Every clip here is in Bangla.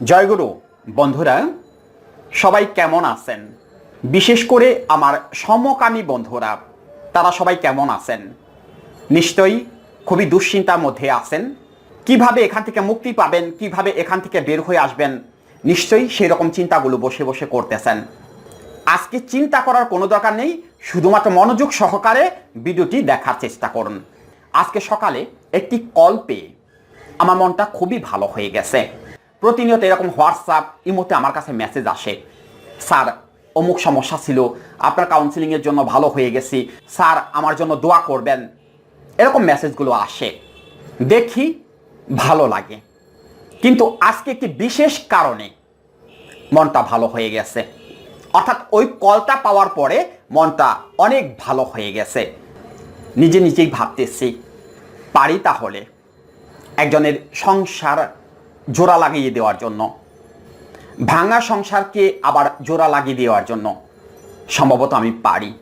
জয়গুরু, বন্ধুরা, সবাই কেমন আছেন? বিশেষ করে আমার সমকামী বন্ধুরা, তারা সবাই কেমন আছেন? নিশ্চয়ই খুবই দুশ্চিন্তার মধ্যে আছেন। কীভাবে এখান থেকে মুক্তি পাবেন, কীভাবে এখান থেকে বের হয়ে আসবেন, নিশ্চয়ই সেই রকম চিন্তাগুলো বসে বসে করতেছেন। আজকে চিন্তা করার কোনো দরকার নেই, শুধুমাত্র মনোযোগ সহকারে ভিডিওটি দেখার চেষ্টা করুন। আজকে সকালে একটি কল পেয়ে আমার মনটা খুবই ভালো হয়ে গেছে। প্রতিনিয়ত এরকম হোয়াটসঅ্যাপ ইমোতে আমার কাছে মেসেজ আসে। স্যার, অমুক সমস্যা ছিল, আপনার কাউন্সিলিংয়ের জন্য ভালো হয়ে গেছি। স্যার, আমার জন্য দোয়া করবেন। এরকম মেসেজগুলো আসে। দেখি ভালো লাগে। কিন্তু আজকে একটি বিশেষ কারণে মনটা ভালো হয়ে গেছে। অর্থাৎ ওই কলটা পাওয়ার পরে মনটা অনেক ভালো হয়ে গেছে। নিজে নিজেই ভাবতেছি, পারি তাহলে একজনের সংসার জোড়া লাগিয়ে দেওয়ার জন্য। ভাঙা সংসারকে আবার জোড়া লাগিয়ে দেওয়ার জন্য। সম্ভবত আমি পারি।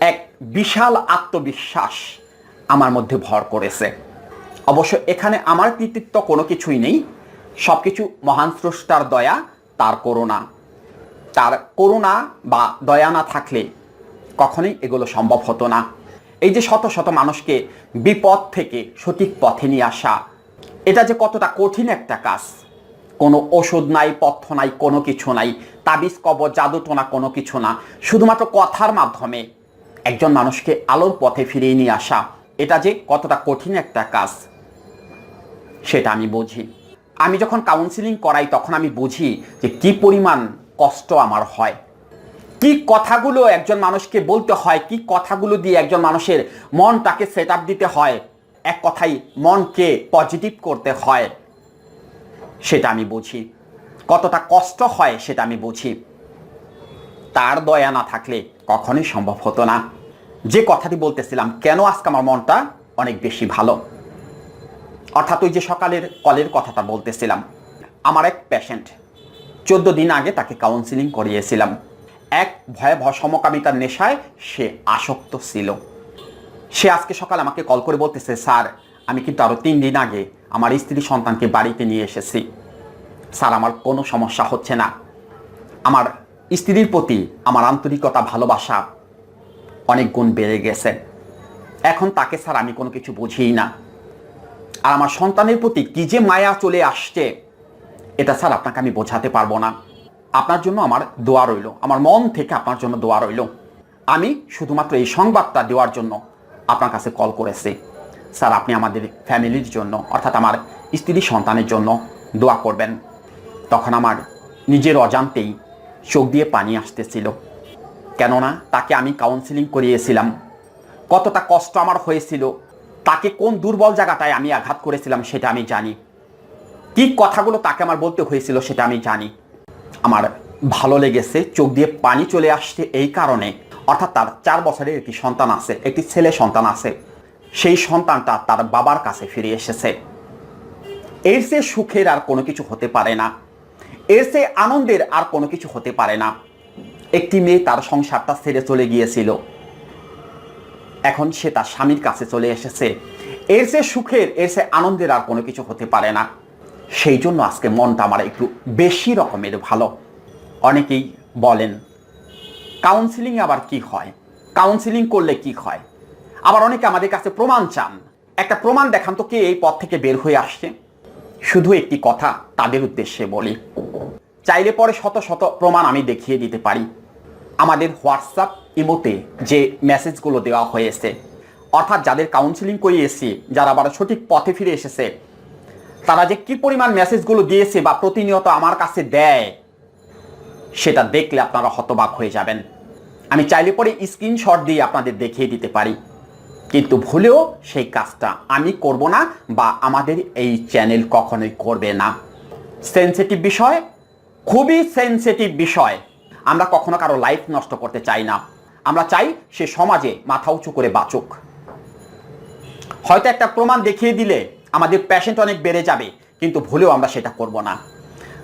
এক বিশাল আত্মবিশ্বাস আমার মধ্যে ভর করেছে। অবশ্য এখানে আমার কৃতিত্ব কোনো কিছুই নেই। সব কিছু মহান স্রষ্টার দয়া, তার করুণা। তার করুণা বা দয়া না থাকলে কখনোই এগুলো সম্ভব হতো না। এই যে শত শত মানুষকে বিপদ থেকে সঠিক পথে নিয়ে আসা এটা যে কতটা কঠিন একটা কাজ। কোনো ওষুধ নাই, পথ্য নাই, কোনো কিছু নাই, তাবিজ, কবর, জাদুটোনা কোনো কিছু না। শুধুমাত্র কথার মাধ্যমে একজন মানুষকে আলোর পথে ফিরিয়ে নিয়ে আসা, এটা যে কতটা কঠিন একটা কাজ, সেটা আমি বুঝি। আমি যখন কাউন্সিলিং করাই, তখন আমি বুঝি যে কি পরিমাণ কষ্ট আমার হয়। কি কথাগুলো একজন মানুষকে বলতে হয়, কি কথাগুলো দিয়ে একজন মানুষের মনটাকে সেট দিতে হয় এক কথাই মনকে পজিটিভ করতে হয়, সেটা আমি বুঝি। কতটা কষ্ট হয় সেটা আমি বুঝি। তার দয়া না থাকলে কখনোই সম্ভব হতো না। যে কথাটি বলতেছিলাম, কেন আজকে আমার মনটা অনেক বেশি ভালো? অর্থাৎ ওই যে সকালের কলের কথাটা বলতেছিলাম, আমার এক পেশেন্ট চোদ্দ দিন আগে তাকে কাউন্সিলিং করিয়েছিলাম। এক ভয়াবহ সমকামিতার নেশায় সে আসক্ত ছিল। সে আজকে সকালে আমাকে কল করে বলতেছে, স্যার, আমি কিন্তু আরও তিন দিন আগে আমার স্ত্রী সন্তানকে বাড়িতে নিয়ে এসেছি। স্যার, আমার কোনো সমস্যা হচ্ছে না। আমার স্ত্রীর প্রতি আমার আন্তরিকতা, ভালোবাসা অনেক গুণ বেড়ে গেছে। এখন তাকে, স্যার, আমি কোনো কিছু বুঝিই না। আর আমার সন্তানের প্রতি কি যে মায়া চলে আসছে, এটা, স্যার, আপনাকে আমি বোঝাতে পারব না। আপনার জন্য আমার দোয়া রইল। আমার মন থেকে আপনার জন্য দোয়া রইল। আমি শুধুমাত্র এই সংবাদটা দেওয়ার জন্য আপনার কাছে কল করেছে। স্যার, আপনি আমাদের ফ্যামিলির জন্য, অর্থাৎ আমার স্ত্রী সন্তানের জন্য দোয়া করবেন। তখন আমার নিজের অজান্তেই চোখ দিয়ে পানি আসতেছিল। কেননা তাকে আমি কাউন্সিলিং করিয়েছিলাম। কতটা কষ্ট আমার হয়েছিল। তাকে কোন দুর্বল জায়গাটায় আমি আঘাত করেছিলাম সেটা আমি জানি। কি কথাগুলো তাকে আমার বলতে হয়েছিল সেটা আমি জানি। আমার ভালো লেগেছে, চোখ দিয়ে পানি চলে আসছে এই কারণে। অর্থাৎ তার চার বছরের একটি সন্তান আছে, একটি ছেলে সন্তান আছে। সেই সন্তানটা তার বাবার কাছে ফিরে এসেছে। এর সে সুখের আর কোনো কিছু হতে পারে না। এর সে আনন্দের আর কোনো কিছু হতে পারে না। একটি মেয়ে তার সংসারটা ছেড়ে চলে গিয়েছিল। এখন সে তার স্বামীর কাছে চলে এসেছে। এর সে সুখের, এর সে আনন্দের আর কোনো কিছু হতে পারে না। সেই জন্য আজকে মনটা আমার একটু বেশি রকমের ভালো। অনেকেই বলেন কাউন্সিলিং আবার কি হয়? কাউন্সিলিং করলে কি হয়? আবার অনেকে আমাদের কাছে প্রমাণ চান। একটা প্রমাণ দেখান তো কে এই পথ থেকে বের হয়ে আসছে। শুধু একটি কথা, তাদের উদ্দেশ্যে বলি। চাইলে পরে শত শত প্রমাণ আমি দেখিয়ে দিতে পারি। আমাদের হোয়াটসঅ্যাপ ইমোতে যে মেসেজগুলো দেওয়া হয়েছে, অর্থাৎ যাদের কাউন্সিলিং করিয়েছি, যারা আবার সঠিক পথে ফিরে এসেছে, তারা যে কি পরিমাণ মেসেজগুলো দিয়েছে বা প্রতিনিয়ত আমার কাছে দেয় সেটা দেখলে আপনারা হতবাক হয়ে যাবেন। আমি চাইলে পরে স্ক্রিনশট দিয়ে আপনাদের দেখিয়ে দিতে পারি। কিন্তু ভুলেও সেই কাজটা আমি করব না বা আমাদের এই চ্যানেল কখনোই করবে না। সেন্সিটিভ বিষয়, খুবই সেন্সিটিভ বিষয়। আমরা কখনো কারও লাইফ নষ্ট করতে চাই না। আমরা চাই সে সমাজে মাথা উঁচু করে বাঁচুক। হয়তো একটা প্রমাণ দেখিয়ে দিলে আমাদের প্যাশেন্ট অনেক বেড়ে যাবে, কিন্তু ভুলেও আমরা সেটা করব না।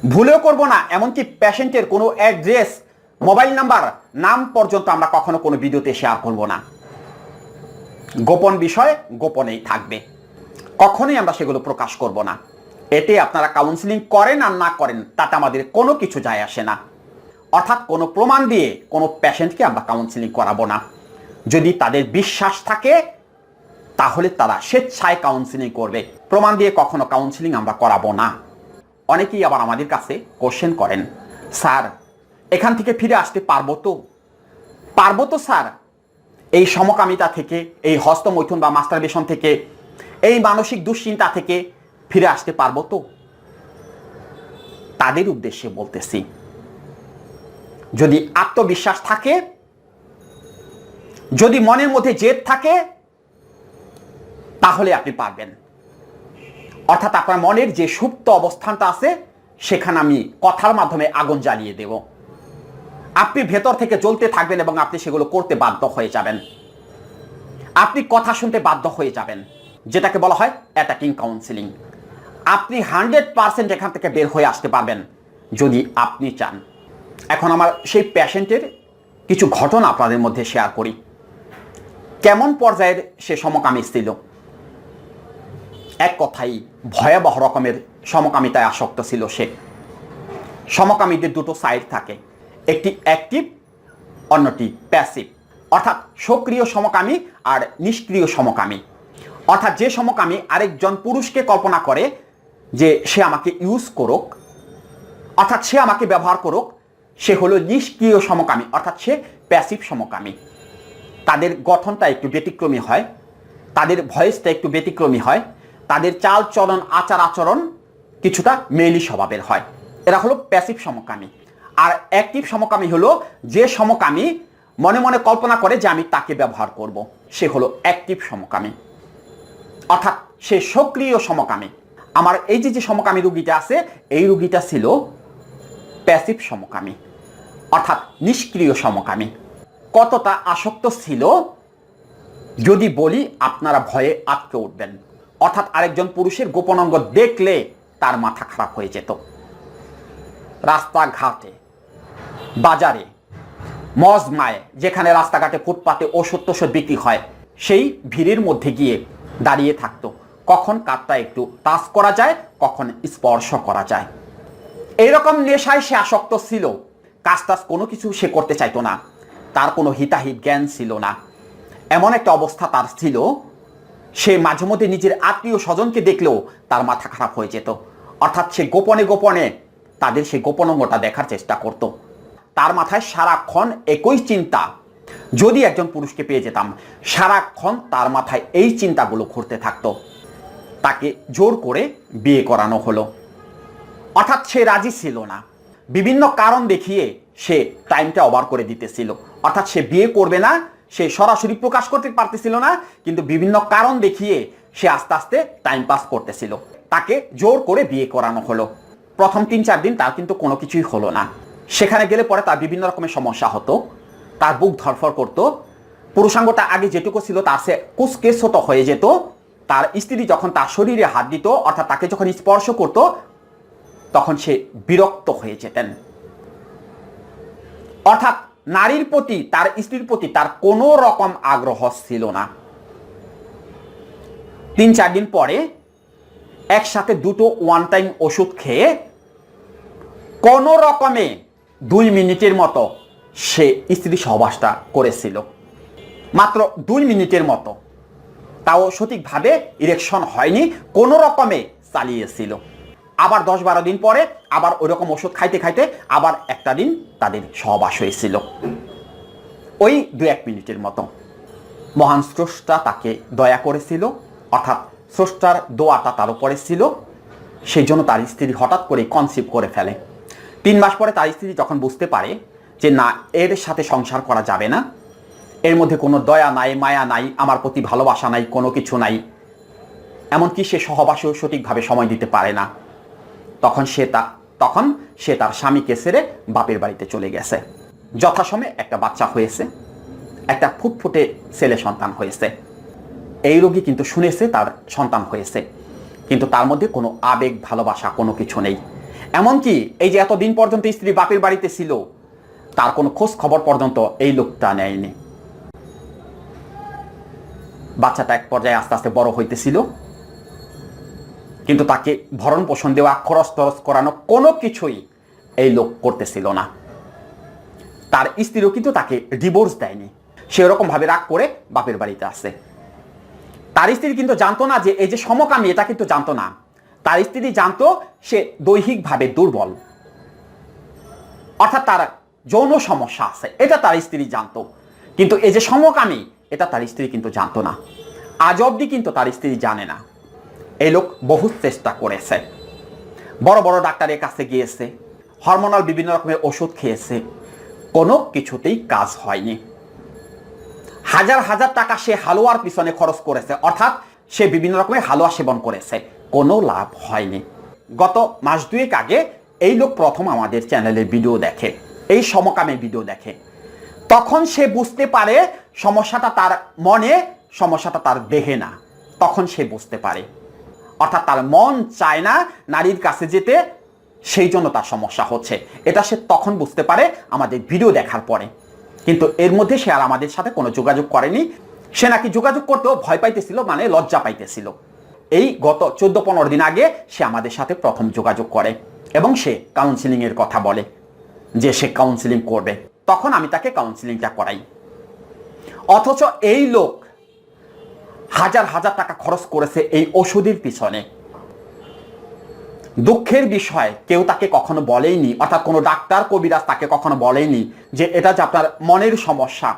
ভুলেও করব না, এমনকি প্যাশেন্টের কোনো অ্যাড্রেস মোবাইল নাম্বার নাম পর্যন্ত আমরা কখনো কোনো ভিডিওতে শেয়ার করব না। গোপন বিষয় গোপনেই থাকবে। কখনোই আমরা সেগুলো প্রকাশ করব না। এতে আপনারা কাউন্সিলিং করেন আর না করেন, তাতে আমাদের কোনো কিছু যায় আসে না। অর্থাৎ কোনো প্রমাণ দিয়ে কোনো প্যাশেন্টকে আমরা কাউন্সিলিং করাবো না। যদি তাদের বিশ্বাস থাকে, তাহলে তারা স্বেচ্ছায় কাউন্সিলিং করবে। প্রমাণ দিয়ে কখনো কাউন্সিলিং আমরা করাবো না। অনেকেই আবার আমাদের কাছে কোশ্চেন করেন, স্যার, এখান থেকে ফিরে আসতে পারব তো? পারব তো, স্যার। এই সমকামিতা থেকে, এই হস্তমৈথুন বা মাস্টারবেশন থেকে, এই মানসিক দুশ্চিন্তা থেকে ফিরে আসতে পারব তো? তাদের উদ্দেশ্যে বলতেছি, যদি আত্মবিশ্বাস থাকে, যদি মনের মধ্যে জেদ থাকে, তাহলে আপনি পারবেন। অর্থাৎ আপনার মনের যে সুপ্ত অবস্থানটা আছে, সেখানে আমি কথার মাধ্যমে আগুন জ্বালিয়ে দেব। আপনি ভেতর থেকে জ্বলতে থাকবেন এবং আপনি সেগুলো করতে বাধ্য হয়ে যাবেন। আপনি কথা শুনতে বাধ্য হয়ে যাবেন, যেটাকে বলা হয় অ্যাটাকিং কাউন্সিলিং আপনি হান্ড্রেড পার্সেন্ট এখান থেকে বের হয়ে আসতে পারবেন, যদি আপনি চান। এখন আমার সেই প্যাশেন্টের কিছু ঘটনা আপনাদের মধ্যে শেয়ার করি। কেমন পর্যায়ের সে সমকামী ছিল এক কথাই, ভয়াবহ রকমের সমকামিতায় আসক্ত ছিল সে। সমকামীদের দুটো সাইড থাকে, একটি অ্যাক্টিভ, অন্যটি প্যাসিভ। অর্থাৎ সক্রিয় সমকামী আর নিষ্ক্রিয় সমকামী। অর্থাৎ যে সমকামী আরেকজন পুরুষকে কল্পনা করে যে সে আমাকে ইউজ করুক, অর্থাৎ সে আমাকে ব্যবহার করুক, সে হলো নিষ্ক্রিয় সমকামী, অর্থাৎ সে প্যাসিভ সমকামী। তাদের গঠনটা একটু ব্যতিক্রমী হয়, তাদের ভয়েসটা একটু ব্যতিক্রমী হয় তাদের চাল চলন, আচার আচরণ কিছুটা মেলি স্বভাবের হয়। এরা হলো প্যাসিভ সমকামী। আর অ্যাক্টিভ সমকামী হলো যে সমকামী মনে মনে কল্পনা করে যে আমি তাকে ব্যবহার করব। সে হলো অ্যাক্টিভ সমকামী। অর্থাৎ সে সক্রিয় সমকামী। আমার এই যে যে সমকামী রুগীটা আছে, এই রুগীটা ছিল প্যাসিভ সমকামী। অর্থাৎ নিষ্ক্রিয় সমকামী। কতটা আসক্ত ছিল, যদি বলি আপনারা ভয়ে আটকে উঠবেন। অর্থাৎ আরেকজন পুরুষের গোপন অঙ্গ দেখলে তার মাথা খারাপ হয়ে যেত। রাস্তাঘাটে, বাজারে, মজমায়, যেখানে রাস্তাঘাটে ফুটপাতে ওষুধ টষুধ বিক্রি হয়, সেই ভিড়ের মধ্যে গিয়ে দাঁড়িয়ে থাকতো। কখন কাঠটা একটু টাচ করা যায়, কখন স্পর্শ করা যায়। এইরকম নেশায় সে আসক্ত ছিল। কাজ টাজ কোনো কিছু সে করতে চাইতো না। তার কোনো হিতাহিত জ্ঞান ছিল না। এমন একটা অবস্থা তার ছিল সে মাঝে মধ্যে নিজের আত্মীয় স্বজনকে দেখলেও তার মাথা খারাপ হয়ে যেত। অর্থাৎ সে গোপনে গোপনে তাদের সেই গোপন অঙ্গটা দেখার চেষ্টা করত। তার মাথায় সারাক্ষণ একই চিন্তা। যদি একজন পুরুষকে পেয়ে যেতাম, সারাক্ষণ তার মাথায় এই চিন্তাগুলো ঘুরতে থাকতো। তাকে জোর করে বিয়ে করানো হলো। অর্থাৎ সে রাজি ছিল না। বিভিন্ন কারণ দেখিয়ে সে টাইমটা ওভার করে দিতেছিল। অর্থাৎ সে বিয়ে করবে না সে সরাসরি প্রকাশ করতে পারতেছিল না, কিন্তু বিভিন্ন কারণ দেখিয়ে সে আস্তে আস্তে টাইম পাস করতেছিল। তাকে জোর করে বিয়ে করানো হলো। প্রথম তিন চার দিন তার কিন্তু কোনো কিছুই হলো না। সেখানে গেলে পরে তার বিভিন্ন রকমের সমস্যা হতো। তার বুক ধরফর করতো। পুরুষাঙ্গটা আগে যেটুকু ছিল তার সে কুসকে ছোট হয়ে যেত। তার স্ত্রী যখন তার শরীরে হাত দিত, অর্থাৎ তাকে যখন স্পর্শ করতো, তখন সে বিরক্ত হয়ে যেতেন। অর্থাৎ নারীর প্রতি, তার স্ত্রীর প্রতি তার কোনো রকম আগ্রহ ছিল না। তিন চার দিন পরে একসাথে দুটো ওয়ান টাইম ওষুধ খেয়ে কোনো রকমে দুই মিনিটের মতো সে স্ত্রী সহবাসটা করেছিল। মাত্র দুই মিনিটের মতো। তাও সঠিকভাবে ইরেকশন হয়নি, কোনো রকমে চালিয়েছিল। আবার দশ বারো দিন পরে আবার ওই রকম ওষুধ খাইতে খাইতে আবার একটা দিন তাদের সহবাস হয়েছিল। ওই দু এক মিনিটের মতো। মহান স্রষ্টা তাকে দয়া করেছিল, অর্থাৎ স্রষ্টার দোয়াটা তার উপরে ছিল সেই জন্য তার স্ত্রী হঠাৎ করে কনসিভ করে ফেলে। তিন মাস পরে তার স্ত্রী যখন বুঝতে পারে যে না, এর সাথে সংসার করা যাবে না, এর মধ্যে কোনো দয়া নাই, মায়া নাই, আমার প্রতি ভালোবাসা নাই, কোনো কিছু নাই, এমনকি সে সহবাসেও সঠিকভাবে সময় দিতে পারে না। তখন সে তা তখন সে তার স্বামীকে ছেড়ে বাপের বাড়িতে চলে গেছে। যথাসময়ে একটা বাচ্চা হয়েছে, একটা ফুটফুটে ছেলে সন্তান হয়েছে। এই রোগী কিন্তু শুনেছে তার সন্তান হয়েছে, কিন্তু তার মধ্যে কোনো আবেগ, ভালোবাসা কোনো কিছু নেই। এমনকি এই যে এতদিন পর্যন্ত স্ত্রী বাপের বাড়িতে ছিল, তার কোনো খোঁজ খবর পর্যন্ত এই লোকটা নেয়নি। বাচ্চাটা এক পর্যায়ে আস্তে আস্তে বড় হইতেছিল। কিন্তু তাকে ভরণ পোষণ দেওয়া, খরচ তরচ করানো কোনো কিছুই এই লোক করতেছিল না। তার স্ত্রীও কিন্তু তাকে ডিভোর্স দেয়নি। সে ভাবে রাগ করে বাপের বাড়িতে আসে। তার স্ত্রী কিন্তু জানতো না যে এই যে সমকামী, এটা কিন্তু জানতো না। তার স্ত্রী জানতো সে দৈহিকভাবে দুর্বল। অর্থাৎ তার যৌন সমস্যা আছে, এটা তার স্ত্রী জানতো। কিন্তু এই যে সমকামী, এটা তার স্ত্রী কিন্তু জানতো না। আজ অবধি কিন্তু তার স্ত্রী জানে না। এই লোক বহু চেষ্টা করেছে। বড় বড় ডাক্তারের কাছে গিয়েছে হরমোনাল বিভিন্ন রকমের ওষুধ খেয়েছে, কোনো কিছুতেই কাজ হয়নি। হাজার হাজার টাকা সে হালুয়ার পিছনে খরচ করেছে, অর্থাৎ সে বিভিন্ন রকমের হালুয়া সেবন করেছে, কোনো লাভ হয়নি। গত মাস দুয়েক আগে এই লোক প্রথম আমাদের চ্যানেলের ভিডিও দেখে, এই সমকামে ভিডিও দেখে। তখন সে বুঝতে পারে সমস্যাটা তার মনে, সমস্যাটা তার দেহে না। তখন সে বুঝতে পারে। অর্থাৎ তার মন চায় না নারীর কাছে যেতে, সেই জন্য তার সমস্যা হচ্ছে। এটা সে তখন বুঝতে পারে আমাদের ভিডিও দেখার পরে। কিন্তু এর মধ্যে সে আর আমাদের সাথে কোনো যোগাযোগ করেনি। সে নাকি যোগাযোগ করতেও ভয় পাইতেছিল মানে লজ্জা পাইতেছিল। এই গত চোদ্দ পনেরো দিন আগে সে আমাদের সাথে প্রথম যোগাযোগ করে এবং সে কাউন্সিলিং এর কথা বলে যে সে কাউন্সিলিং করবে। তখন আমি তাকে কাউন্সিলিংটা করাই। অথচ এই লোক হাজার হাজার টাকা খরচ করেছে এই ওষুধের পিছনে। দুঃখের বিষয়, কেউ তাকে কখনো বলেইনি, অর্থাৎ কোনো ডাক্তার কবিরাজ তাকে কখনো বলেনি যে এটা যে আপনার মনের সমস্যা।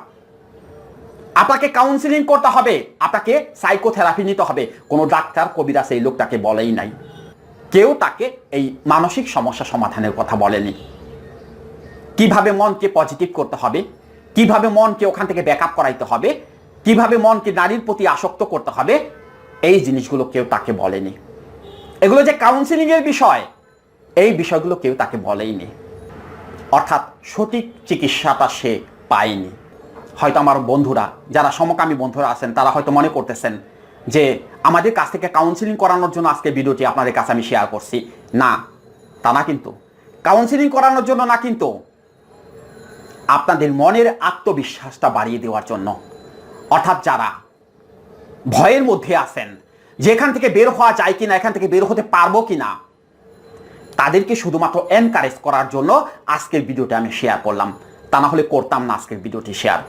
আপনাকে কাউন্সিলিং করতে হবে, আপনাকে সাইকোথেরাপি নিতে হবে। কোনো ডাক্তার কবিরাজ এই লোকটাকে বলেই নাই। কেউ তাকে এই মানসিক সমস্যা সমাধানের কথা বলেনি। কীভাবে মনকে পজিটিভ করতে হবে? কীভাবে মনকে ওখান থেকে ব্যাকআপ করাইতে হবে? কীভাবে মনকে নারীর প্রতি আসক্ত করতে হবে, এই জিনিসগুলো কেউ তাকে বলেনি। এগুলো যে কাউন্সিলিং এর বিষয়, এই বিষয়গুলো কেউ তাকে বলেইনি। অর্থাৎ সঠিক চিকিৎসাটা সে পায়নি। হয়তো আমার বন্ধুরা, যারা সমকামী বন্ধুরা আছেন, তারা হয়তো মনে করতেছেন যে আমাদের কাছ থেকে কাউন্সিলিং করানোর জন্য আজকে ভিডিওটি আপনাদের কাছে আমি শেয়ার করছি। না, তা না কিন্তু। কাউন্সিলিং করানোর জন্য না কিন্তু আপনাদের মনের আত্মবিশ্বাসটা বাড়িয়ে দেওয়ার জন্য। অর্থাৎ যারা ভয়ের মধ্যে আছেন যে এখান থেকে বের হওয়া যায় কিনা, এখান থেকে বের হতে পারব কিনা, তাদেরকে শুধুমাত্র এনকারেজ করার জন্য আজকের ভিডিওটা আমি শেয়ার করলাম। তা না হলে করতাম না আজকের ভিডিওটি শেয়ার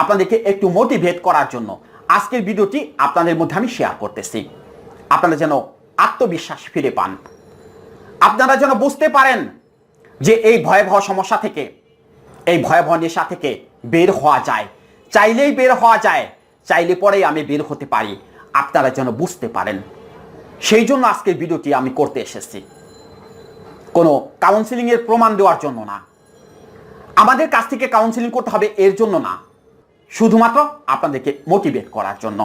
আপনাদেরকে একটু মোটিভেট করার জন্য আজকের ভিডিওটি আপনাদের মধ্যে আমি শেয়ার করতেছি। আপনারা যেন আত্মবিশ্বাস ফিরে পান। আপনারা যেন বুঝতে পারেন যে এই ভয়াবহ সমস্যা থেকে, এই ভয়াবহ নেশা থেকে বের হওয়া যায়। চাইলেই বের হওয়া যায়, চাইলে পরেই আমি বের হতে পারি। আপনারা যেন বুঝতে পারেন। সেই জন্য আজকে ভিডিওটি আমি করতে এসেছি। কোনো কাউন্সিলিং এর প্রমাণ দেওয়ার জন্য না। আমাদের কাছ থেকে কাউন্সিলিং করতে হবে এর জন্য না। শুধুমাত্র আপনাদেরকে মোটিভেট করার জন্য।